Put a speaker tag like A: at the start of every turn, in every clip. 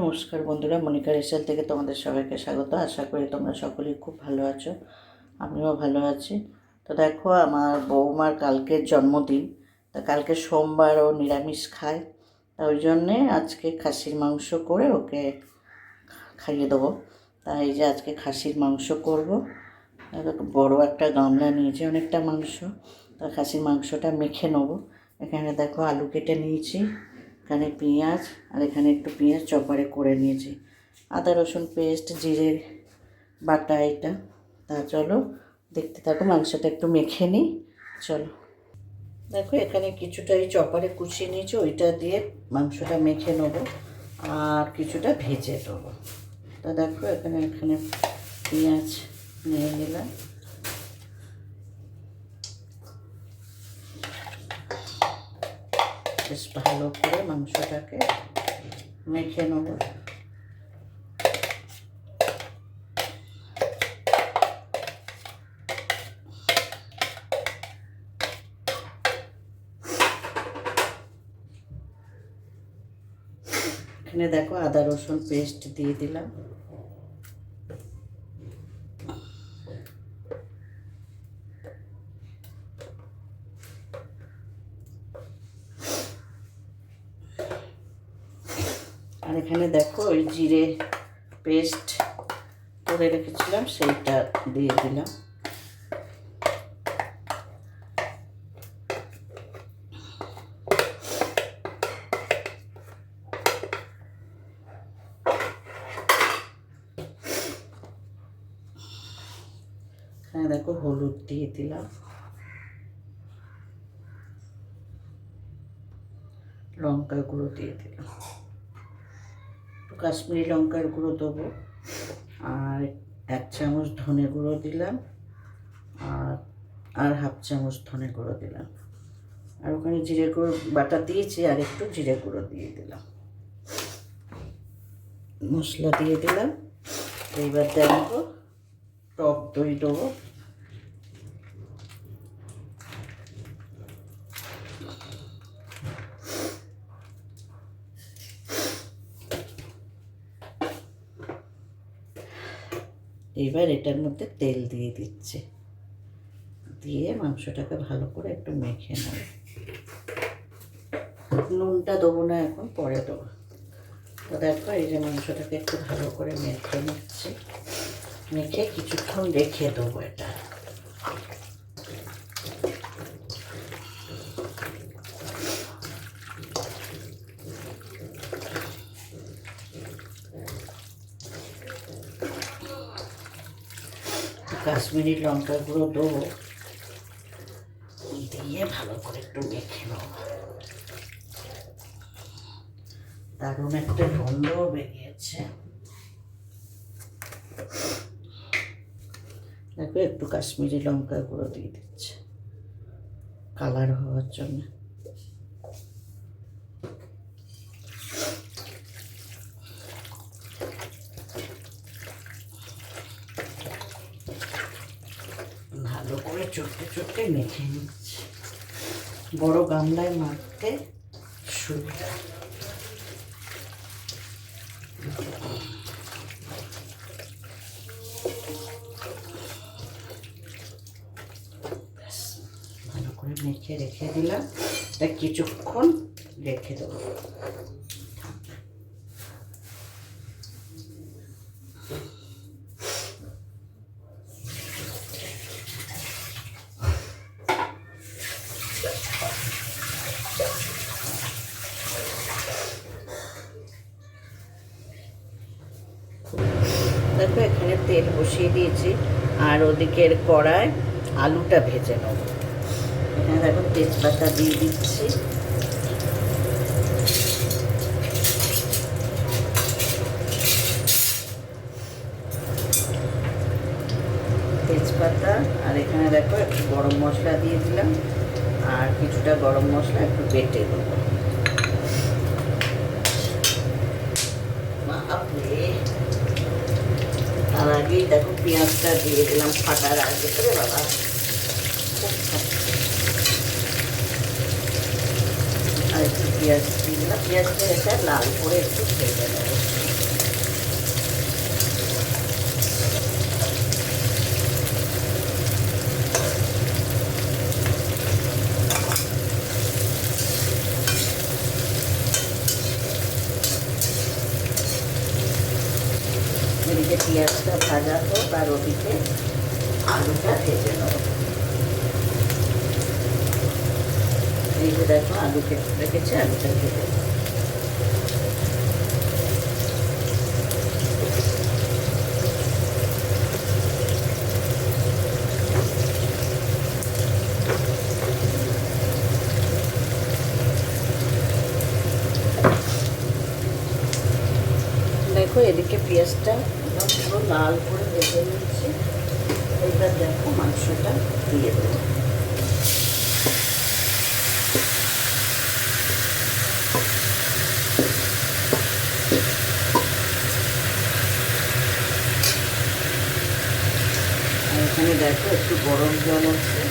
A: নমস্কার বন্ধুরা, মনিকা রেসাল থেকে তোমাদের সবাইকে স্বাগত। আশা করি তোমরা সকলেই খুব ভালো আছো, আমিও ভালো আছি। তো দেখো, আমার বৌমার কালকের জন্মদিন, তা কালকে সোমবার ও নিরামিষ খায়, তা ওই জন্যে আজকে খাসির মাংস করে ওকে খাইয়ে দেবো। তাই এই যে আজকে খাসির মাংস করব বড় একটা গামলা নিয়েছি, অনেকটা মাংস, তা খাসির মাংসটা মেখে নেব। এখানে দেখো আলু কেটে নিয়েছি এখানে পেঁয়াজ আর এখানে একটু পেঁয়াজ চপারে করে নিয়েছি। আদা, রসুন পেস্ট জিরে বাটা এটা। তা চলো, দেখতে থাকো, মাংসটা একটু মেখে নিই। চলো। দেখো, এখানে কিছুটা এই চপারে কুচিয়ে নিয়েছি, ওইটা দিয়ে মাংসটা মেখে নেব আর কিছুটা ভেজে দেবো তা দেখো, এখানে এখানে পেঁয়াজ নিয়ে নিলাম। বেশ ভালো করে মাংসটাকে মেখে নেব। এখানে দেখো আদা রসুন পেস্ট দিয়ে দিলাম। আর এখানে দেখো ওই জিরে পেস্ট করে রেখেছিলাম, সেইটা দিয়ে দিলাম। এখানে দেখো হলুদ দিয়ে দিলাম। লঙ্কা গুঁড়ো দিয়ে দিলাম। কাশ্মীরি লঙ্কার গুঁড়ো দেবো। আর এক চামচ ধনে গুঁড়ো দিলাম। আর আর হাফ চামচ ধনে গুঁড়ো দিলাম। আর ওখানে জিরে গুঁড়ো, বাটা দিয়েছি, আর একটু জিরে গুঁড়ো দিয়ে দিলাম। মশলা দিয়ে দিলাম। এইবার দেখব টক দই দেবো। এবার এটার মধ্যে তেল দিয়ে দিচ্ছে। দিয়ে মাংসটাকে ভালো করে একটু মেখে নেব। নুনটা দেবো না এখন, পরে দেবো। তো দেখো, এই যে মাংসটাকে একটু ভালো করে মেখে নিচ্ছে। মেখে কিছুক্ষণ রেখে দেবো এটা। কাশ্মীরি লঙ্কা গুঁড়ো দেবো। দিয়ে ভালো করে একটু মেখে নেব। দারুণ একটা গন্ধ বেরিয়েছে। দেখো, একটু কাশ্মীরি লঙ্কা গুঁড়ো দিয়ে দিচ্ছে। কালার হওয়ার জন্য ভালো করে চটকে মেখে নিচ্ছি। বড় গামলায় মাখতে সুবিধা ভালো করে মেখে রেখে দিলাম। এটা কিছুক্ষণ রেখে দেবো। দেখো, এখানে তেল বসিয়ে দিয়েছি। আর ওদিকের কড়ায় আলুটা ভেজে নেব। এখানে দেখো তেজপাতা দিয়ে দিচ্ছি। তেজপাতা, আর এখানে দেখো একটু গরম মশলা দিয়ে দিলাম। আর কিছুটা গরম মশলা একটু বেটে দেবো বাপরে! তার আগেই দেখো পেঁয়াজটা দিয়ে দিলাম ফাটার আগে। করে বাবা। আর একটু পেঁয়াজ দিয়ে দিলাম। পেঁয়াজটা এটা লাল করে একটু ভেজে নেব। এদিকে পেঁয়াজটা ভাজা হোক আর ওদিকে আলুটা ভেজে নেব এই যে দেখো আলু কেটে রেখেছে আলুটা ভেজে নেব। দেখো এদিকে পেঁয়াজটা একদম পুরো লাল করে ভেজে নিচ্ছি। এইবার দেখো মাংসটা দিয়ে দেবো। এখানে দেখো একটু গরম জল আছে।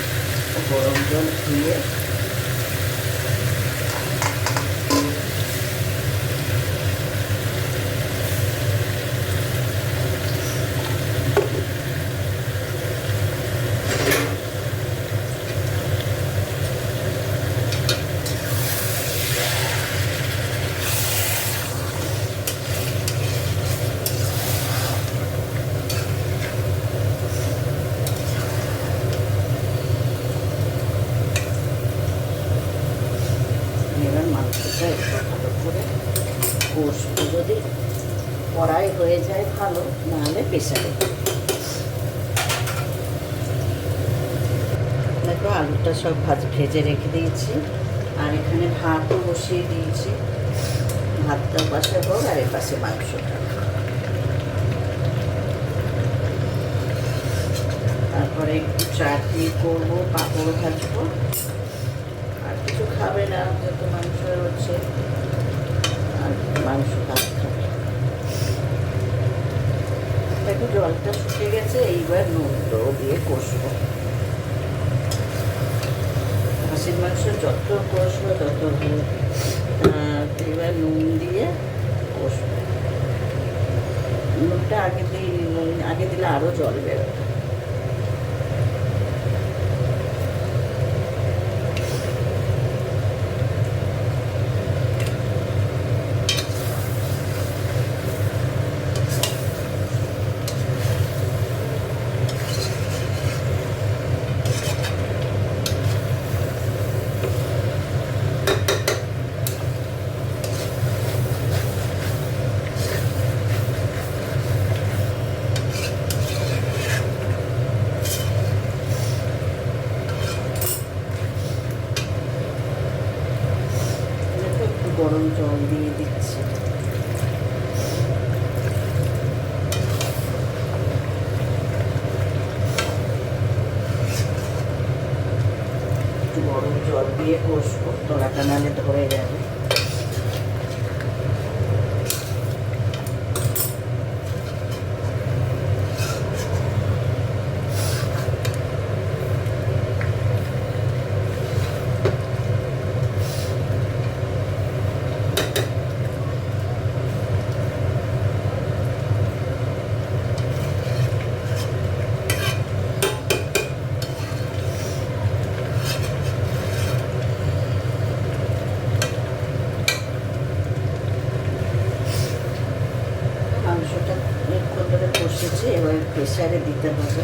A: গরম জল ধুয়ে এবার মাংসটা একটু ভালো করে যদি কড়াই হয়ে যায় ভালো, নাহলে প্রেশারে দেখো, আলুটা সব ভাজ, ভেজে রেখে দিয়েছি। আর এখানে ভাতও বসিয়ে দিয়েছি। ভাতটা পাশে হোক আর এ পাশে মাংসটা। তারপরে একটু চাটনি করব, পাঁপড় ভাজবো। খাবে না যেহেতু মাংস হচ্ছে আর মাংস খাবে দেখো, জলটা শুকিয়ে গেছে, এইবার নুনটো দিয়ে কষবো। হাঁসির মাংস যত কষবো, তত এবার নুন দিয়ে কষবো। নুনটা আগে দিই আগে দিলে আরও জল বেরোবে দেখো একটু গরম জল দিয়ে দিচ্ছি একটু গরম জল দিয়ে কষবো তোলাটা নালে ধরে যাবে মাংসটা একটু ধরে কষেছে এবার প্রেশারে দিতে হবে।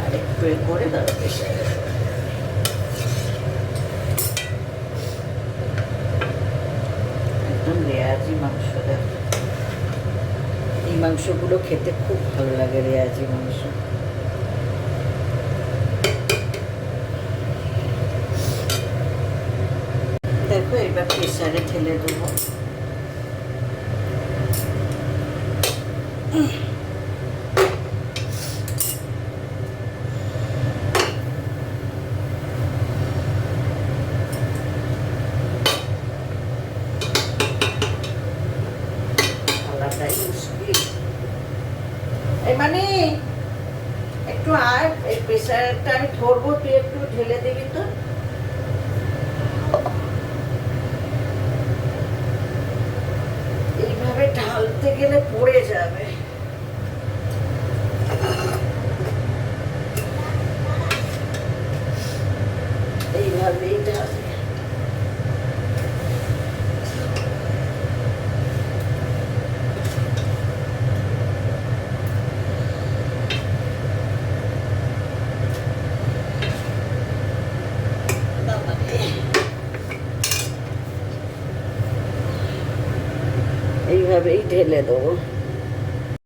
A: আর একটু করে তারপর প্রেশারে একদম রেয়াজি মাংস এই মাংসগুলো খেতে খুব ভালো লাগে রেয়াজি মাংস। দেখো এবার প্রেশারে ঢেলে দেবো। একটু ঢেলে ढेले दो।